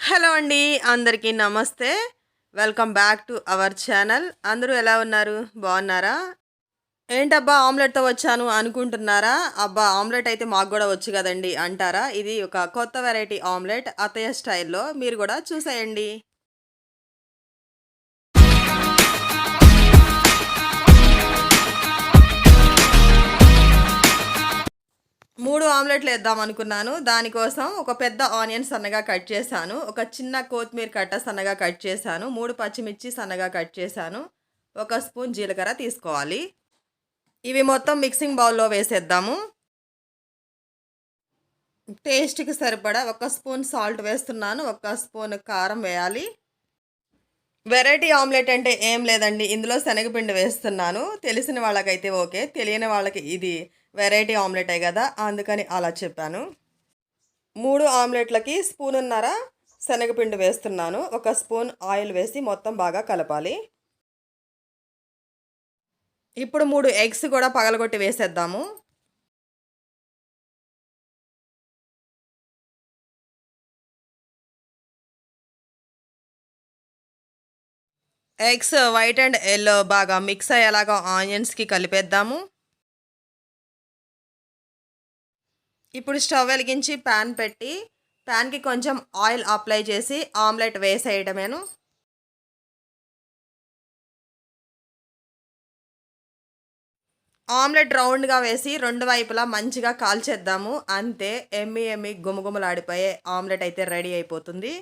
Hello అండి అందరికీ నమస్తే. Welcome back to our channel. అందరూ ఎలా ఉన్నారు? బాగున్నారా? ఏంటబ్బా ఆమ్లెట్తో వచ్చాను అనుకుంటున్నారా? అబ్బా ఆమ్లెట్ అయితే మాకు కూడా వచ్చు కదండి అంటారా? ఇది ఒక కొత్త వెరైటీ ఆమ్లెట్ అత్తయ్య స్టైల్లో. మీరు కూడా చూసేయండి. మూడు ఆమ్లెట్లు వేద్దాం అనుకున్నాను. దానికోసం ఒక పెద్ద ఆనియన్ సన్నగా కట్ చేశాను. ఒక చిన్న కొత్తిమీర కట్ట సన్నగా కట్ చేశాను. మూడు పచ్చిమిర్చి సన్నగా కట్ చేశాను. ఒక స్పూన్ జీలకర్ర తీసుకోవాలి. ఇవి మొత్తం మిక్సింగ్ బౌల్లో వేసేద్దాము. టేస్ట్కి సరిపడా ఒక స్పూన్ సాల్ట్ వేస్తున్నాను. ఒక స్పూన్ కారం వేయాలి. వెరైటీ ఆమ్లెట్ అంటే ఏం లేదండి. ఇందులో శనగపిండి వేస్తున్నాను. తెలిసిన వాళ్ళకైతే ఓకే. తెలియని వాళ్ళకి ఇది వెరైటీ ఆమ్లెటే కదా అందుకని అలా చెప్పాను. మూడు ఆమ్లెట్లకి స్పూనున్నర శనగపిండి వేస్తున్నాను. ఒక స్పూన్ ఆయిల్ వేసి మొత్తం బాగా కలపాలి. ఇప్పుడు మూడు ఎగ్స్ కూడా పగలగొట్టి వేసేద్దాము. ఎగ్స్ వైట్ అండ్ ఎల్లో బాగా మిక్స్ అయ్యేలాగా ఆనియన్స్కి కలిపేద్దాము. ఇప్పుడు స్టవ్ వెలిగించి ప్యాన్ పెట్టి ప్యాన్కి కొంచెం ఆయిల్ అప్లై చేసి ఆమ్లెట్ వేసేయడమేను. ఆమ్లెట్ రౌండ్గా వేసి రెండు వైపులా మంచిగా కాల్చేద్దాము. అంతే ఎమ్మి ఎమ్మి గుమగుమలాడిపోయే ఆమ్లెట్ అయితే రెడీ అయిపోతుంది.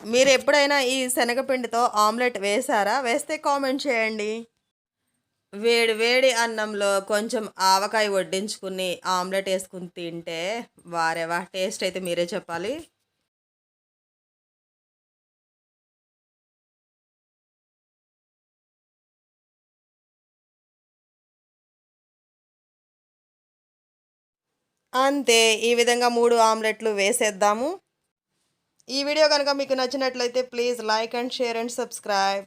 మీరు ఎప్పుడైనా ఈ శనగపిండితో ఆమ్లెట్ వేసారా? వేస్తే కామెంట్ చేయండి. వేడి వేడి అన్నంలో కొంచెం ఆవకాయ వడ్డించుకుని ఆమ్లెట్ వేసుకుని తింటే వారేవా టేస్ట్ అయితే మీరే చెప్పాలి. అంతే ఈ విధంగా మూడు ఆమ్లెట్లు వేసేద్దాము. ఈ వీడియో కనుక మీకు నచ్చినట్లయితే please like and share and subscribe.